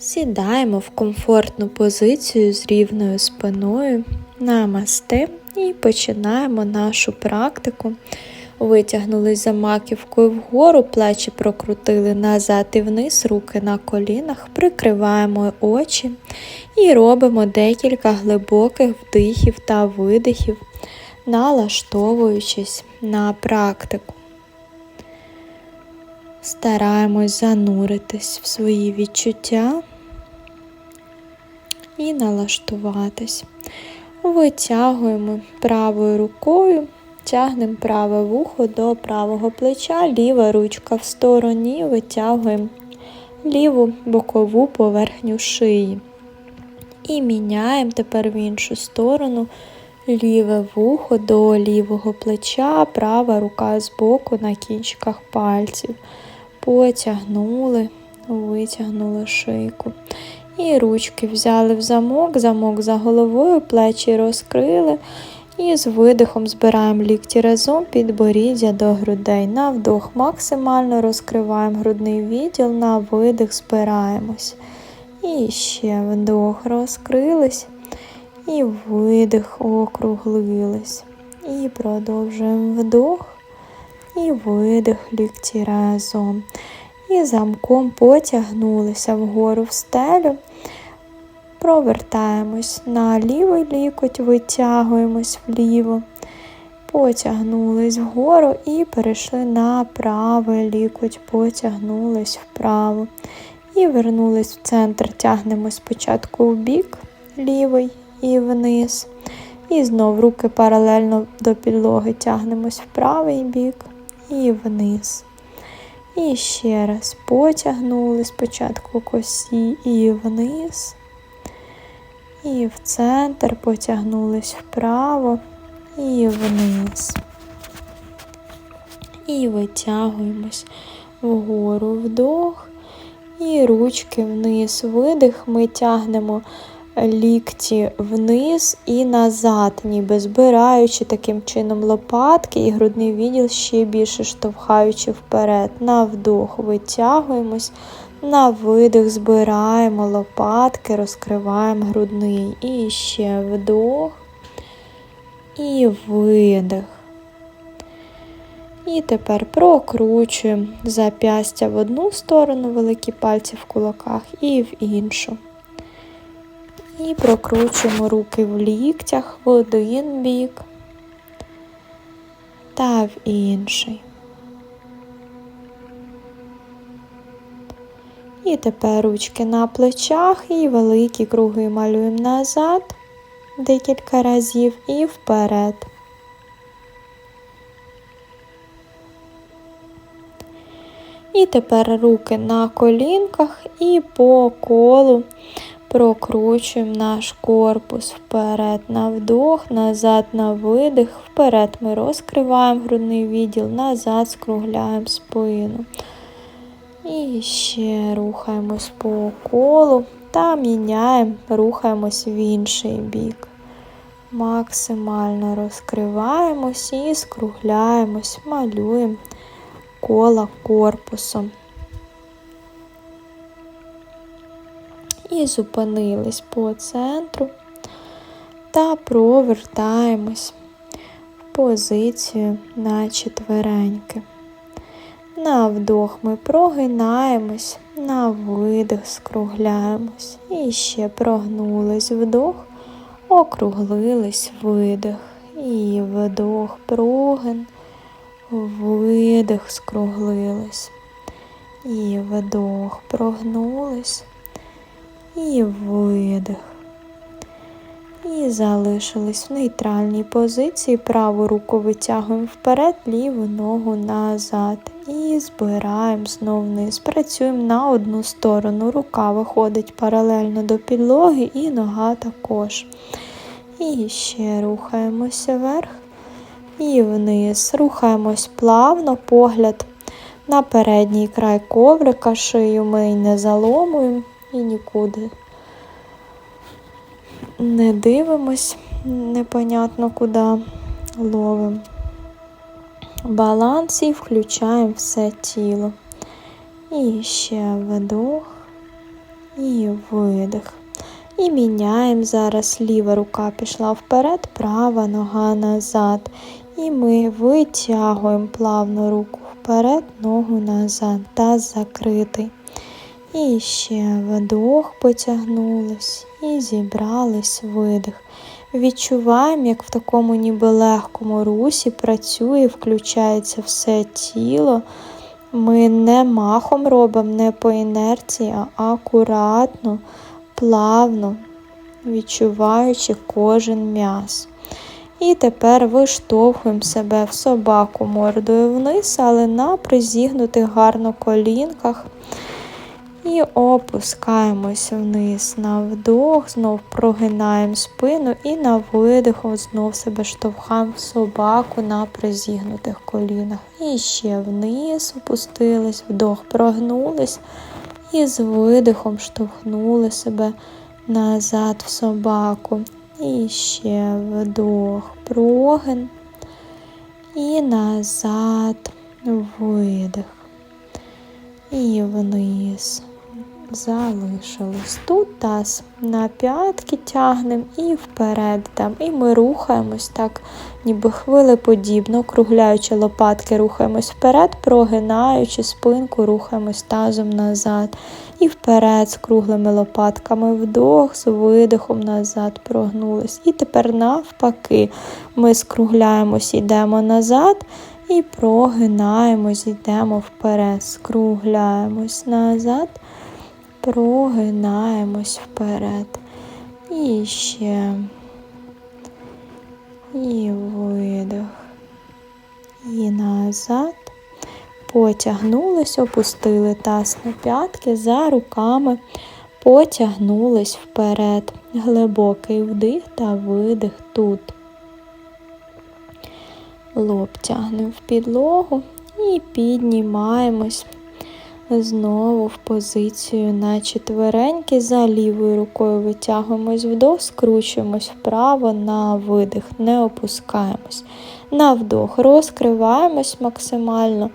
Сідаємо в комфортну позицію з рівною спиною, намасте і починаємо нашу практику. Витягнулись за маківкою вгору, плечі прокрутили назад і вниз, руки на колінах, прикриваємо очі і робимо декілька глибоких вдихів та видихів, налаштовуючись на практику. Стараємось зануритись в свої відчуття і налаштуватись. Витягуємо правою рукою, тягнемо праве вухо до правого плеча, ліва ручка в стороні, витягуємо ліву бокову поверхню шиї. І міняємо тепер в іншу сторону ліве вухо до лівого плеча, права рука збоку на кінчиках пальців. Потягнули, витягнули шийку. І ручки взяли в замок, замок за головою, плечі розкрили. І з видихом збираємо лікті разом підборіддя до грудей. На вдох максимально розкриваємо грудний відділ, на видих збираємось. І ще вдох розкрились. І видих округлились. І продовжуємо вдох і видих лікті разом. І замком потягнулися вгору в стелю. Провертаємось на лівий лікоть, витягуємось вліво, потягнулись вгору і перейшли на правий лікоть, потягнулись вправо. І вернулись в центр, тягнемо спочатку в бік лівий і вниз. І знов руки паралельно до підлоги тягнемось в правий бік і вниз. І ще раз потягнули спочатку косі і вниз. І в центр потягнулись вправо і вниз. І витягуємось вгору вдох. І ручки вниз. Видих. Ми тягнемо лікті вниз і назад, ніби збираючи таким чином лопатки і грудний відділ ще більше штовхаючи вперед. На вдох витягуємось, на видих збираємо лопатки, розкриваємо грудний. І ще вдох і видих. І тепер прокручуємо зап'ястя в одну сторону, великі пальці в кулаках, і в іншу. І прокручуємо руки в ліктях в один бік та в інший. І тепер ручки на плечах і великі круги малюємо назад декілька разів і вперед. І тепер руки на колінках і по колу прокручуємо наш корпус вперед на вдох, назад на видих, вперед ми розкриваємо грудний відділ, назад скругляємо спину. І ще рухаємось по колу та міняємо, рухаємось в інший бік. Максимально розкриваємось і скругляємось, малюємо кола корпусом. І зупинились по центру та провертаємось в позицію на четвереньки. На вдох ми прогинаємось, на видих скругляємось. І ще прогнулись вдох, округлились видих. І вдох, прогин, видих, скруглились. І вдох, прогнулись. І видих. І залишились в нейтральній позиції. Праву руку витягуємо вперед, ліву ногу назад. І збираємо знову вниз. Працюємо на одну сторону. Рука виходить паралельно до підлоги і нога також. І ще рухаємося вверх і вниз. Рухаємось плавно, погляд на передній край коврика, шию ми не заломуємо і нікуди не дивимось, непонятно куди ловимо баланс і включаємо все тіло. І ще вдох і видих. І міняємо зараз ліва рука пішла вперед, права нога назад. І ми витягуємо плавно руку вперед, ногу назад, таз закритий. І ще вдох потягнулись і зібрались видих. Відчуваємо, як в такому ніби легкому русі працює, включається все тіло. Ми не махом робимо, не по інерції, а акуратно, плавно, відчуваючи кожен м'яз. І тепер виштовхуємо себе в собаку мордою вниз, але на призігнутих гарно колінках. І опускаємося вниз на вдох, знов прогинаємо спину і на видиху знов себе штовхаємо в собаку на призігнутих колінах. І ще вниз опустились, вдох, прогнулись і з видихом штовхнули себе назад в собаку. І ще вдох, прогин. І назад видих. І вниз. Залишилось. Тут таз на п'ятки тягнемо і вперед. там. І ми рухаємось так, ніби хвилеподібно, округляючи лопатки, рухаємось вперед, прогинаючи спинку, рухаємось тазом назад. І вперед з круглими лопатками вдох, з видихом назад прогнулись. І тепер навпаки ми скругляємось, йдемо назад. І прогинаємось, йдемо вперед, скругляємось назад прогинаємось вперед. І ще. І видих. І назад. Потягнулись, опустили таз на п'ятки за руками, потягнулись вперед. Глибокий вдих та видих тут. Лоб тягнемо в підлогу і піднімаємось Знову в позицію на четвереньки. За лівою рукою витягуємось вдох, скручуємось вправо на видих, не опускаємось. На вдох розкриваємось максимально.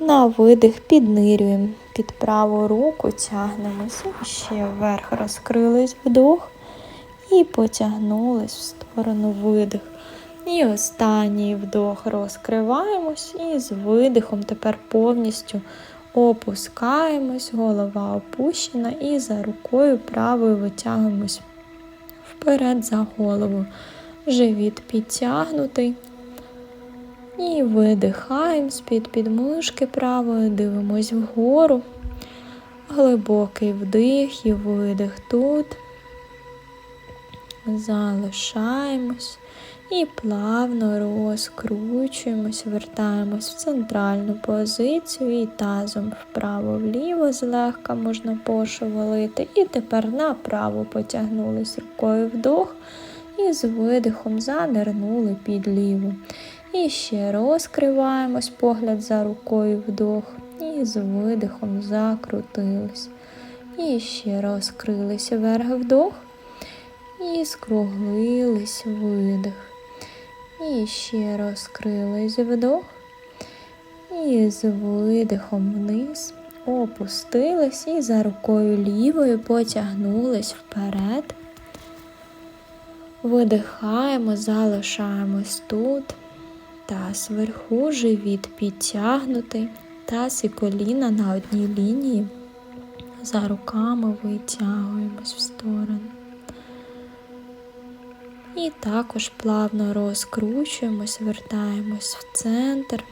На видих піднирюємо під праву руку, тягнемося ще вверх, розкрились вдох і потягнулись в сторону видих. І останній вдох розкриваємось, і з видихом тепер повністю опускаємось, голова опущена, і за рукою правою витягуємось вперед за голову. Живіт підтягнутий. І видихаємо з-під підмишки правою, дивимось вгору. Глибокий вдих і видих тут. Залишаємось. І плавно розкручуємось, вертаємось в центральну позицію і тазом вправо-вліво злегка можна пошевелити. І тепер направо потягнулись рукою вдох і з видихом занирнули під ліву. І ще розкриваємось, погляд за рукою вдох. І з видихом закрутились. І ще розкрилися вверх вдох. І скруглились видих. І ще розкрились вдох. І з видихом вниз опустились і за рукою лівою потягнулись вперед. Видихаємо, залишаємось тут. Таз вверху, живіт підтягнутий, таз і коліна на одній лінії. За руками витягуємось в сторону. І також плавно розкручуємось, вертаємось в центр.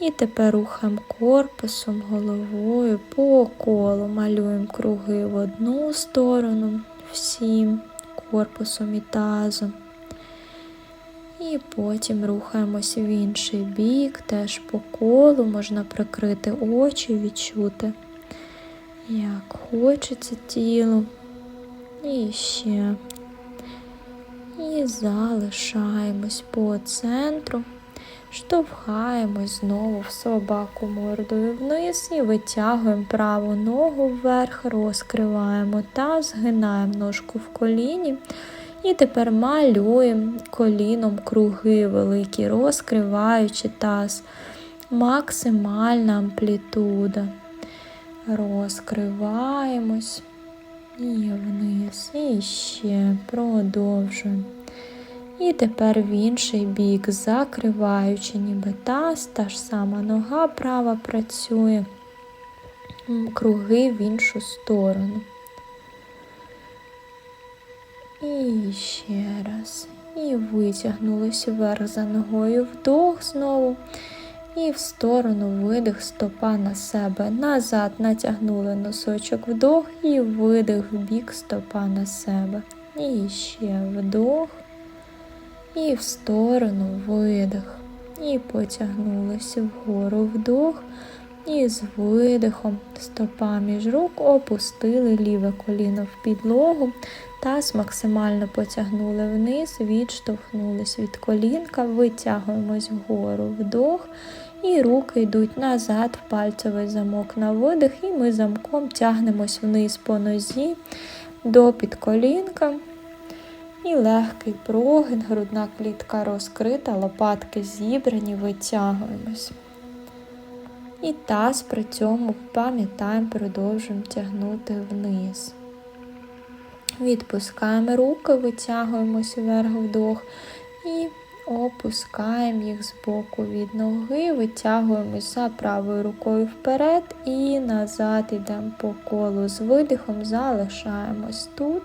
І тепер рухаємо корпусом, головою по колу, малюємо круги в одну сторону, всім корпусом і тазом. І потім рухаємося в інший бік, теж по колу, можна прикрити очі, відчути, як хочеться тіло. І ще і залишаємось по центру, штовхаємось знову в собаку мордою вниз і витягуємо праву ногу вверх, розкриваємо та згинаємо ножку в коліні. І тепер малюємо коліном круги великі, розкриваючи таз. Максимальна амплітуда. Розкриваємось. І вниз. І ще продовжуємо. І тепер в інший бік, закриваючи ніби таз, та ж сама нога права працює, круги в іншу сторону. І ще раз. І витягнулись вверх за ногою вдох знову. І в сторону видих стопа на себе. Назад натягнули носочок вдох і видих в бік стопа на себе. І ще вдох. І в сторону видих. І потягнулися вгору вдох. І з видихом стопа між рук опустили ліве коліно в підлогу. Таз максимально потягнули вниз, відштовхнулись від колінка, витягуємось вгору вдох. І руки йдуть назад, пальцевий замок на видих, і ми замком тягнемось вниз по нозі до підколінка. І легкий прогин, грудна клітка розкрита, лопатки зібрані, витягуємось. І таз при цьому пам'ятаємо, продовжуємо тягнути вниз. Відпускаємо руки, витягуємося вверх вдох і опускаємо їх з боку від ноги, витягуємось за правою рукою вперед і назад йдемо по колу з видихом, залишаємось тут.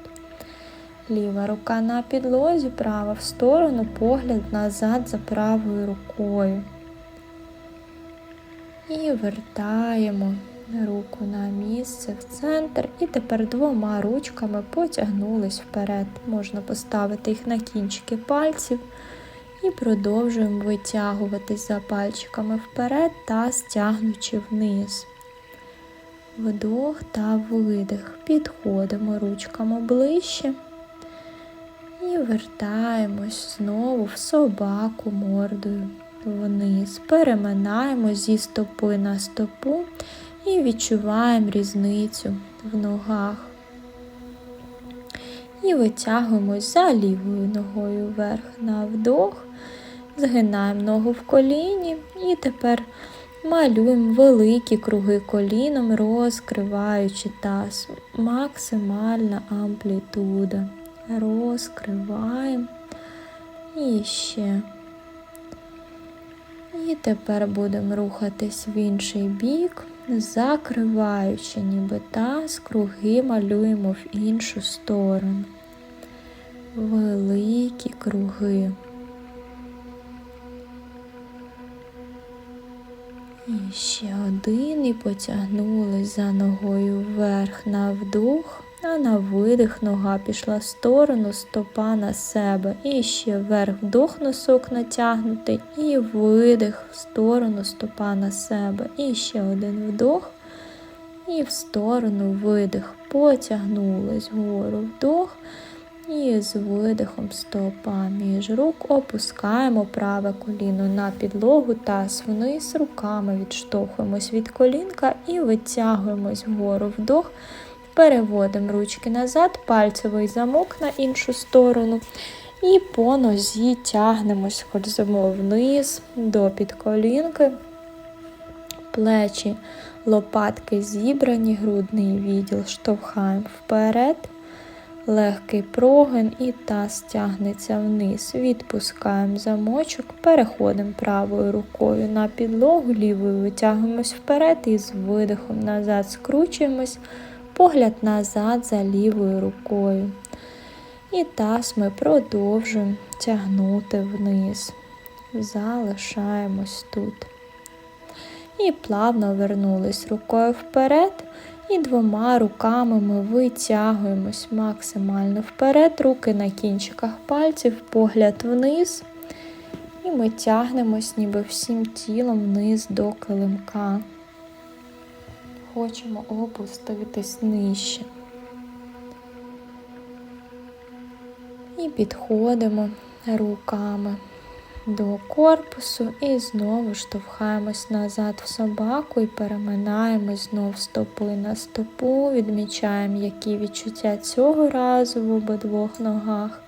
Ліва рука на підлозі, права в сторону, погляд назад за правою рукою. І вертаємо руку на місце в центр. І тепер двома ручками потягнулись вперед. Можна поставити їх на кінчики пальців. І продовжуємо витягуватись за пальчиками вперед та стягнучи вниз. Вдох та видих. Підходимо ручками ближче. І вертаємось знову в собаку мордою вниз. Переминаємо зі стопи на стопу і відчуваємо різницю в ногах. І витягуємось за лівою ногою вверх на вдох, згинаємо ногу в коліні і тепер малюємо великі круги коліном, розкриваючи таз. Максимальна амплітуда. Розкриваємо. І ще. І тепер будемо рухатись в інший бік, закриваючи ніби таз, круги малюємо в іншу сторону. Великі круги. І ще один і потягнулись за ногою вверх на вдох. А на видих нога пішла в сторону, стопа на себе. І ще вверх вдох носок натягнутий. І видих в сторону стопа на себе. І ще один вдох. І в сторону видих. Потягнулись вгору вдох. І з видихом стопа між рук опускаємо праве коліно на підлогу, таз вниз, руками відштовхуємось від колінка і витягуємось вгору вдох. Переводимо ручки назад, пальцевий замок на іншу сторону. І по нозі тягнемось, скользимо вниз до підколінки, плечі, лопатки зібрані, грудний відділ штовхаємо вперед, легкий прогин і таз тягнеться вниз. Відпускаємо замочок, переходимо правою рукою на підлогу, лівою витягуємось вперед і з видихом назад скручуємось погляд назад за лівою рукою. І таз ми продовжуємо тягнути вниз. Залишаємось тут. І плавно вернулись рукою вперед. І двома руками ми витягуємось максимально вперед, руки на кінчиках пальців, погляд вниз. І ми тягнемось ніби всім тілом вниз до килимка хочемо опуститись нижче. І підходимо руками до корпусу і знову штовхаємось назад в собаку і переминаємось знов стопи на стопу, відмічаємо, які відчуття цього разу в обидвох ногах.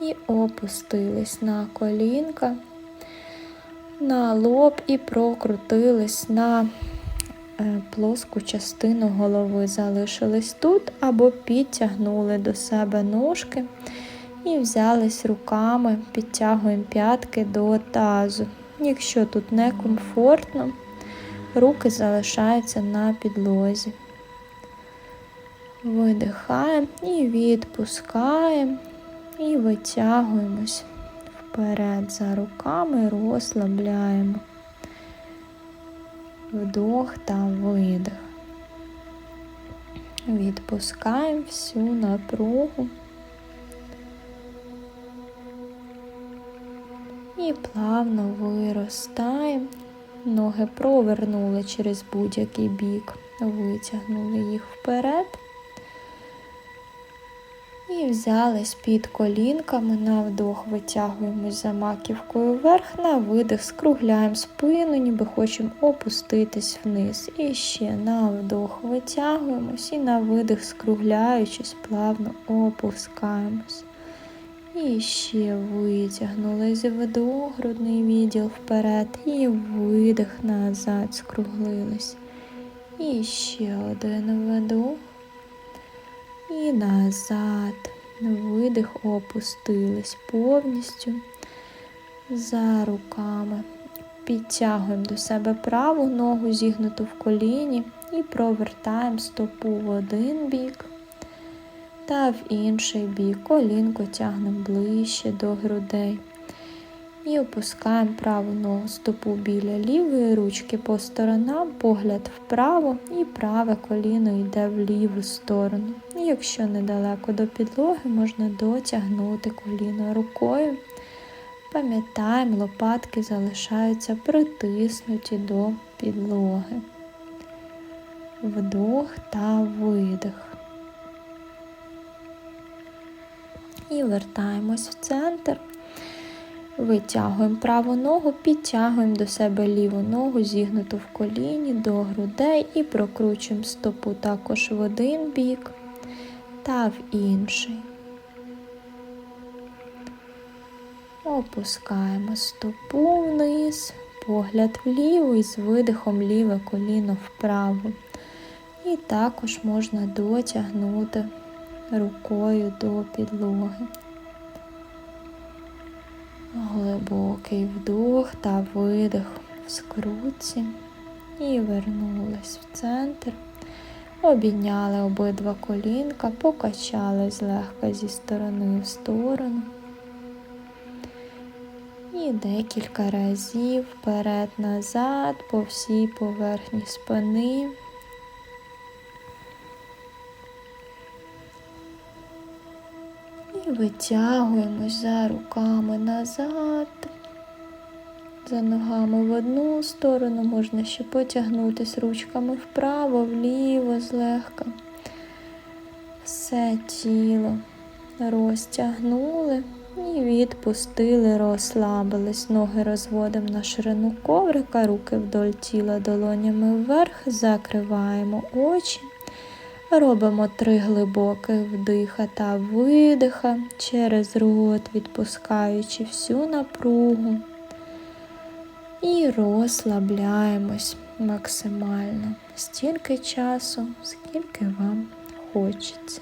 І опустились на колінка, на лоб і прокрутились на плоску частину голови залишились тут, або підтягнули до себе ножки і взялись руками, підтягуємо п'ятки до тазу. Якщо тут некомфортно, руки залишаються на підлозі. Видихаємо і відпускаємо, і витягуємось вперед за руками, розслабляємо. Вдох та видих. Відпускаємо всю напругу. І плавно виростаємо. Ноги провернули через будь-який бік, витягнули їх вперед. І взялись під колінками, на вдох витягуємось за маківкою вверх, на видих скругляємо спину, ніби хочемо опуститись вниз. І ще на вдох витягуємось і на видих, скругляючись, плавно опускаємось. І ще витягнулись вдох, грудний відділ вперед, і видих назад, скруглились. І ще один вдох. І назад. Видих, опустились повністю за руками. Підтягуємо до себе праву ногу, зігнуту в коліні, і провертаємо стопу в один бік та в інший бік. Колінко тягнемо ближче до грудей. І опускаємо праву ногу стопу біля лівої ручки по сторонам, погляд вправо і праве коліно йде в ліву сторону. І якщо недалеко до підлоги, можна дотягнути коліно рукою. Пам'ятаємо, лопатки залишаються притиснуті до підлоги. Вдох та видих. І вертаємось в центр. Витягуємо праву ногу, підтягуємо до себе ліву ногу, зігнуту в коліні до грудей і прокручуємо стопу також в один бік та в інший. Опускаємо стопу вниз, погляд вліво і з видихом ліве коліно вправо. І також можна дотягнути рукою до підлоги. Глибокий вдох та видих в скрутці і вернулись в центр. Обійняли обидва колінка, покачали злегка зі сторони в сторону. І декілька разів вперед-назад по всій поверхні спини. І витягуємось за руками назад, за ногами в одну сторону, можна ще потягнутися ручками вправо, вліво, злегка. Все тіло розтягнули і відпустили, розслабились. Ноги розводимо на ширину коврика, руки вдоль тіла долонями вверх, закриваємо очі. Робимо три глибоких вдиха та видиха через рот, відпускаючи всю напругу. І розслабляємось максимально стільки часу, скільки вам хочеться.